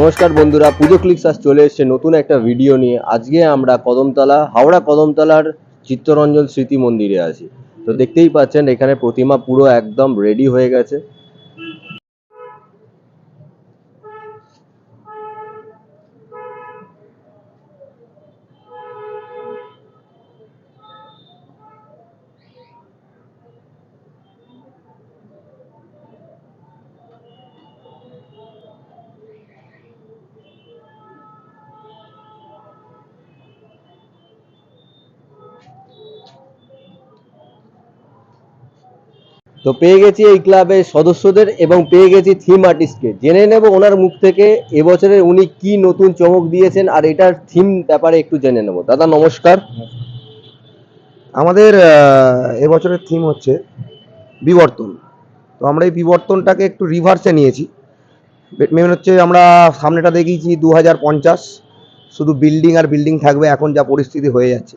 নমস্কার বন্ধুরা, পুজো ক্লিক্স আজ চলে এসছে নতুন একটা ভিডিও নিয়ে। আজকে আমরা কদমতলা, হাওড়া কদমতলার চিত্তরঞ্জন স্মৃতি মন্দিরে আছি। তো দেখতেই পাচ্ছেন, এখানে প্রতিমা পুরো একদম রেডি হয়ে গেছে। তো পেয়ে গেছি এই ক্লাবের সদস্যদের এবং পেয়ে গেছি থিম আর্টিস্টকে জেনে নেব ওনার মুখ থেকে এবছরে উনি কি নতুন চমক দিয়েছেন আর এটার থিম ব্যাপারে একটু জেনে নেব। দাদা, নমস্কার। আমাদের এবছরের থিম হচ্ছে বিবর্তন। তো আমরা এই বিবর্তনটাকে একটু রিভার্সে নিয়েছি। মেন হচ্ছে আমরা সামনেটা দেখিয়েছি দু হাজার পঞ্চাশ। শুধু বিল্ডিং আর বিল্ডিং থাকবে, এখন যা পরিস্থিতি হয়ে যাচ্ছে।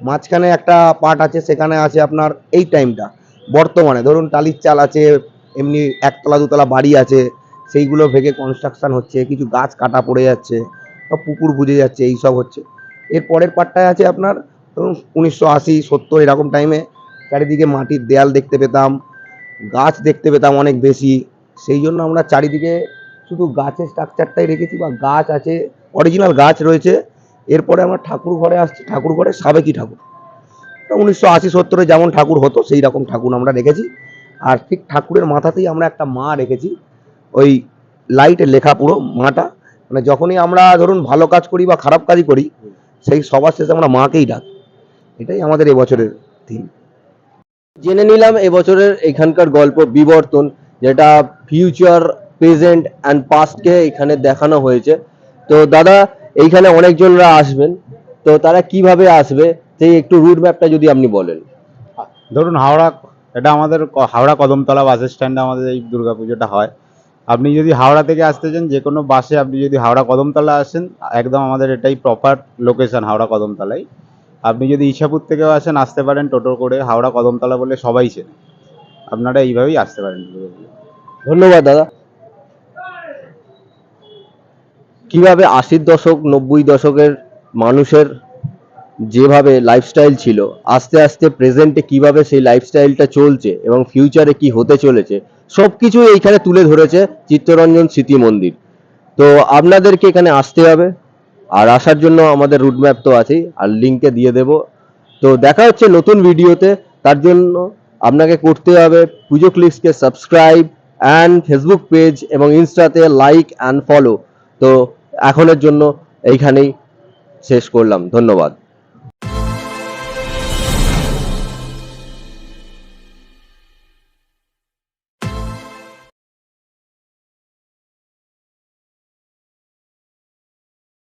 মাঝখানে একটা পার্ট আছে, সেখানে আছে আপনার এই টাইমটা বর্তমানে, ধরুন টালির চাল আছে, এমনি একতলা দুতলা বাড়ি আছে, সেইগুলো ভেঙে কনস্ট্রাকশন হচ্ছে, কিছু গাছ কাটা পড়ে যাচ্ছে, বা পুকুর বুঝে যাচ্ছে এই সব হচ্ছে। এর পরের পার্টটায় আছে আপনার, ধরুন উনিশশো আশি, সত্তর, এরকম টাইমে চারিদিকে মাটির দেয়াল দেখতে পেতাম, গাছ দেখতে পেতাম অনেক বেশি, সেই জন্য আমরা চারিদিকে শুধু গাছের স্ট্রাকচারটাই রেখেছি বা গাছ আছে অরিজিনাল গাছ রয়েছে, এরপরে আমরা ঠাকুর ঘরে আসছি, ঠাকুর ঘরে সাবেকি ঠাকুর। উনিশশো আশি সত্তরে যেমন ঠাকুর হতো, সেই রকম ঠাকুর আমরা রেখেছি। আর ঠিক ঠাকুরের মাথাতেই আমরা একটা মা রেখেছি। ওই লাইটে লেখা পুরো মাটা। মানে যখনই আমরা ধরুন ভালো কাজ করি বা খারাপ কাজই করি, সেই সবার শেষে আমরা মাকেই ডাক। এটাই আমাদের এবছরের থিম জেনে নিলাম এবছরের এখানকার গল্প বিবর্তন, যেটা ফিউচার প্রেজেন্ট অ্যান্ড পাস্টকে এখানে দেখানো হয়েছে। তো দাদা, এইখানে অনেকজনরা আসবেন। তো তারা কীভাবে আসবে? সেই একটু রুট ম্যাপটা যদি আপনি বলেন। ধরুন হাওড়া এটা আমাদের হাওড়া কদমতলা বাস স্ট্যান্ডে আমাদের এই দুর্গাপুজোটা হয়। আপনি যদি হাওড়া থেকে আসতে চান যে কোনো বাসে আপনি যদি হাওড়া কদমতলা আসেন একদম আমাদের এটাই প্রপার লোকেশন হাওড়া কদমতলায় আপনি যদি ইছাপুর থেকেও আসেন আসতে পারেন টোটো করে হাওড়া কদমতলা বলে সবাই চেনে। আপনারা এইভাবেই আসতে পারেন ধন্যবাদ দাদা। কীভাবে আশির দশক নব্বই দশকের মানুষের যেভাবে লাইফস্টাইল ছিল, আস্তে আস্তে প্রেজেন্টে কীভাবে সেই লাইফস্টাইলটা চলছে এবং ফিউচারে কি হতে চলেছে সব কিছু এইখানে তুলে ধরেছে চিত্তরঞ্জন স্মৃতি মন্দির। তো আপনাদেরকে এখানে আসতে হবে, আর আসার জন্য আমাদের রুট ম্যাপ তো আছেই, আর লিঙ্কে দিয়ে দেব। তো দেখা হচ্ছে নতুন ভিডিওতে তার জন্য আপনাকে করতে হবে পুজো ক্লিপসকে সাবস্ক্রাইব অ্যান্ড ফেসবুক পেজ এবং ইনস্টাতে লাইক অ্যান্ড ফলো তো এখনের জন্য এইখানেই শেষ করলাম, ধন্যবাদ।